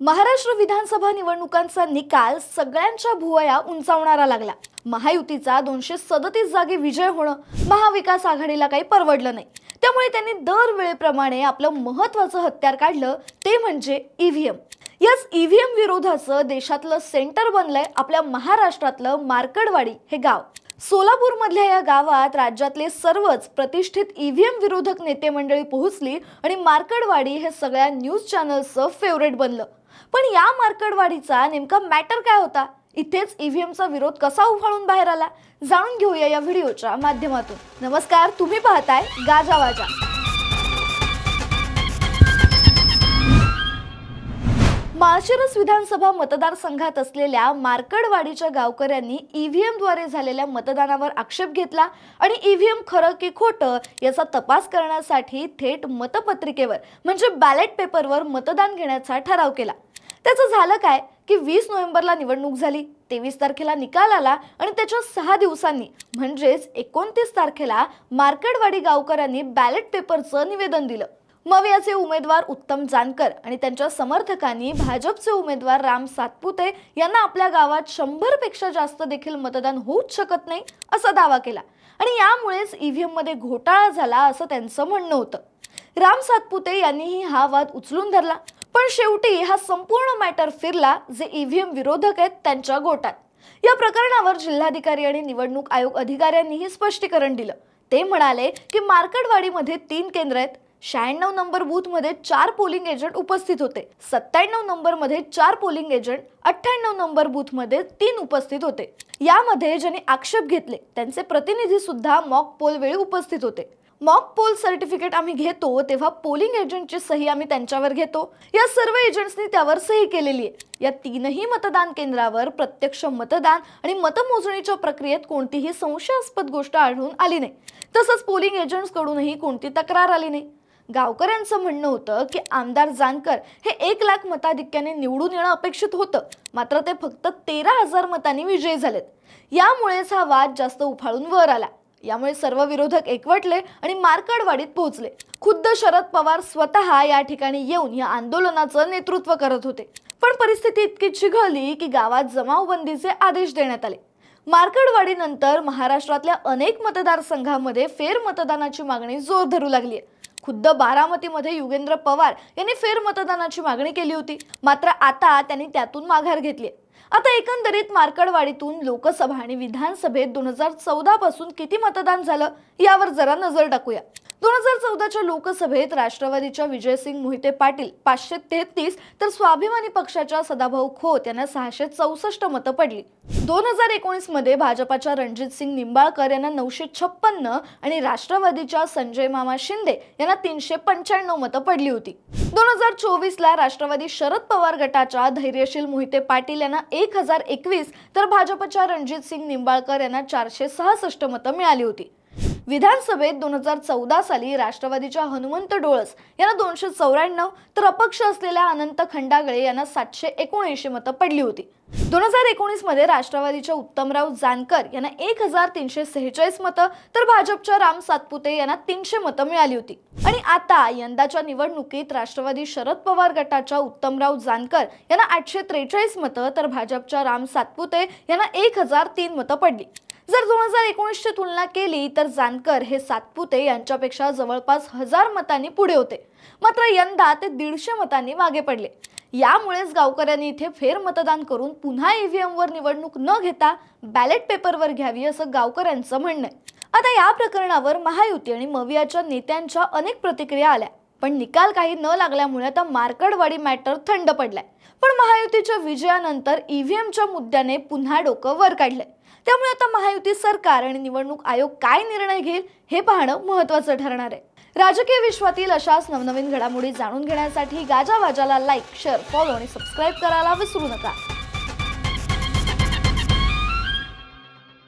महाराष्ट्र विधानसभा निवडणुकांचा निकाल सगळ्यांच्या भुवया उंचावणारा लागला. महायुतीचा दोनशे सदतीस जागी विजय होणं महाविकास आघाडीला काही परवडलं नाही. त्यामुळे त्यांनी दरवेळेप्रमाणे आपलं महत्वाचं हत्यार काढलं ते म्हणजे ईव्हीएम याच ईव्हीएम विरोधाचं देशातलं सेंटर बनलंय आपल्या महाराष्ट्रातलं मार्कडवाडी हे गाव. सोलापूरमधल्या या गावात राज्यातले सर्वच प्रतिष्ठित ईव्हीएम विरोधक नेते मंडळी पोहोचली आणि मार्कडवाडी हे सगळ्या न्यूज चॅनल्सचं फेवरेट बनलं. पण या मार्कडवाडीचा नेमका मॅटर काय होता? इथेच ईव्हीएमचा विरोध कसा उफाळून बाहेर आला? जाणून घेऊया या व्हिडिओच्या माध्यमातून. नमस्कार तुम्ही पाहताय गाजा माळशिरस विधानसभा मतदारसंघात असलेल्या मार्कडवाडीच्या गावकऱ्यांनी ईव्हीएमद्वारे झालेल्या मतदानावर आक्षेप घेतला आणि ईव्हीएम खरं की खोटं याचा तपास करण्यासाठी थेट मतपत्रिकेवर म्हणजे बॅलेट पेपरवर मतदान घेण्याचा ठराव केला. त्याचं झालं काय? की वीस नोव्हेंबरला निवडणूक झाली तेवीस तारखेला निकाल आला आणि त्याच्या सहा दिवसांनी म्हणजेच एकोणतीस तारखेला मार्कडवाडी गावकऱ्यांनी बॅलेट पेपरचं निवेदन दिलं. मवियाचे उमेदवार उत्तम जानकर आणि त्यांच्या समर्थकांनी भाजपचे उमेदवार राम सातपुते यांना आपल्या गावात शंभरपेक्षा जास्त देखील मतदान होऊच शकत नाही असा दावा केला. आणि यामुळेच ईव्हीएममध्ये घोटाळा झाला असं त्यांचं म्हणणं होतं. राम सातपुते यांनीही हा वाद उचलून धरला. पण शेवटी हा संपूर्ण मॅटर फिरला जे ईव्हीएम विरोधक आहेत त्यांच्या गोटात. या प्रकरणावर जिल्हाधिकारी आणि निवडणूक आयोग अधिकाऱ्यांनीही स्पष्टीकरण दिलं. ते म्हणाले की मार्कडवाडीमध्ये तीन केंद्र आहेत. शहाण्णव नंबर बूथमध्ये चार पोलिंग एजंट उपस्थित होते. सत्त्याण्णव नंबरमध्ये चार पोलिंग एजंट अठ्ठ्याण्णव नंबर बूथमध्ये तीन उपस्थित होते. यामध्ये ज्यांनी आक्षेप घेतले त्यांचे प्रतिनिधी सुद्धा मॉक पोल वेळी उपस्थित होते. मॉक पोल सर्टिफिकेट आम्ही घेतो तेव्हा पोलिंग एजंटची सही आम्ही त्यांच्यावर घेतो. या सर्व एजंट्सनी त्यावर सही केलेली आहे. या तीनही मतदान केंद्रावर प्रत्यक्ष मतदान आणि मतमोजणीच्या प्रक्रियेत कोणतीही संशयास्पद गोष्ट आढळून आली नाही. तसंच पोलिंग एजंट्सकडूनही कोणती तक्रार आली नाही. गावकऱ्यांचं म्हणणं होतं की आमदार जानकर हे एक लाख मताधिक्याने निवडून येणं अपेक्षित होतं. मात्र ते फक्त तेरा हजार मतांनी विजयी झालेत. यामुळेच हा वाद जास्त उफाळून वर आला. यामुळे सर्व विरोधक एकवटले आणि मार्कडवाडीत पोहोचले. खुद्द शरद पवार स्वतः या ठिकाणी येऊन या आंदोलनाचं नेतृत्व करत होते. पण परिस्थिती इतकी चिघळली की गावात जमावबंदीचे आदेश देण्यात आले. मार्कडवाडीनंतर महाराष्ट्रातल्या अनेक मतदारसंघामध्ये फेरमतदानाची मागणी जोर धरू लागली आहे खुद्द बारामतीमध्ये युगेंद्र पवार यांनी फेरमतदानाची मागणी केली होती. मात्र आता त्यांनी त्यातून माघार घेतली. आता एकंदरीत मार्कडवाडीतून लोकसभा आणि विधानसभेत दोन हजार चौदा पासून किती मतदान झालं? यावर जरा नजर टाकूया. दोन हजार चौदाच्या लोकसभेत राष्ट्रवादीच्या विजयसिंग मोहिते पाटील पाचशे तेहतीस तर स्वाभिमानी पक्षाच्या सदाभाऊ खोत यांना सहाशे चौसष्ट मतं पडली. दोन हजार एकोणीसमध्ये भाजपाच्या रणजित सिंग निंबाळकर यांना नऊशे छप्पन्न आणि राष्ट्रवादीच्या संजय मामा शिंदे यांना तीनशे पंच्याण्णव मतं पडली होती. दोन हजार चोवीस ला राष्ट्रवादी शरद पवार गटाच्या धैर्यशील मोहिते पाटील यांना एक हजार एकवीस तर भाजपच्या रणजित सिंग निंबाळकर यांना चारशे सहासष्ट मतं मिळाली होती. विधानसभेत दोन हजार चौदा साली राष्ट्रवादीच्या हनुमंत डोळस यांना दोनशे चौऱ्याण्णव तर अपक्ष असलेल्या अनंत खंडागळे यांना सातशे एकोणऐंशी मतं पडली होती. दोन हजार एकोणीसमध्ये राष्ट्रवादीच्या उत्तमराव जानकर यांना एक हजार तीनशे सेहेचाळीस मतं तर भाजपच्या राम सातपुते यांना तीनशे मतं मिळाली होती. आणि आता यंदाच्या निवडणुकीत राष्ट्रवादी शरद पवार गटाच्या उत्तमराव जानकर यांना आठशे त्रेचाळीस मतं तर भाजपच्या राम सातपुते यांना एक हजार तीन मतं पडली. जर दोन हजार एकोणीसची तुलना केली तर जानकर हे सातपुते यांच्यापेक्षा जवळपास हजार मतांनी पुढे होते. मात्र यंदा ते दीडशे मतांनी मागे पडले. यामुळेच गावकऱ्यांनी इथे फेरमतदान करून पुन्हा ईव्हीएमवर निवडणूक न घेता बॅलेट पेपरवर घ्यावी असं गावकऱ्यांचं म्हणणं आहे. आता या प्रकरणावर महायुती आणि मवियाच्या नेत्यांच्या अनेक प्रतिक्रिया आल्या. पण निकाल काही न लागल्यामुळे आता मार्कडवाडी मॅटर थंड पडलाय. पण महायुतीच्या विजयानंतर ईव्हीएमच्या मुद्द्याने पुन्हा डोकं वर काढलंय. त्यामुळे आता महायुती सरकार आणि निवडणूक आयोग काय निर्णय घेईल हे पाहणं महत्वाचं ठरणार आहे. राजकीय विश्वातील अशाच नवनवीन घडामोडी जाणून घेण्यासाठी गाजावाजाला लाईक शेअर फॉलो आणि सबस्क्राईब करायला विसरू नका.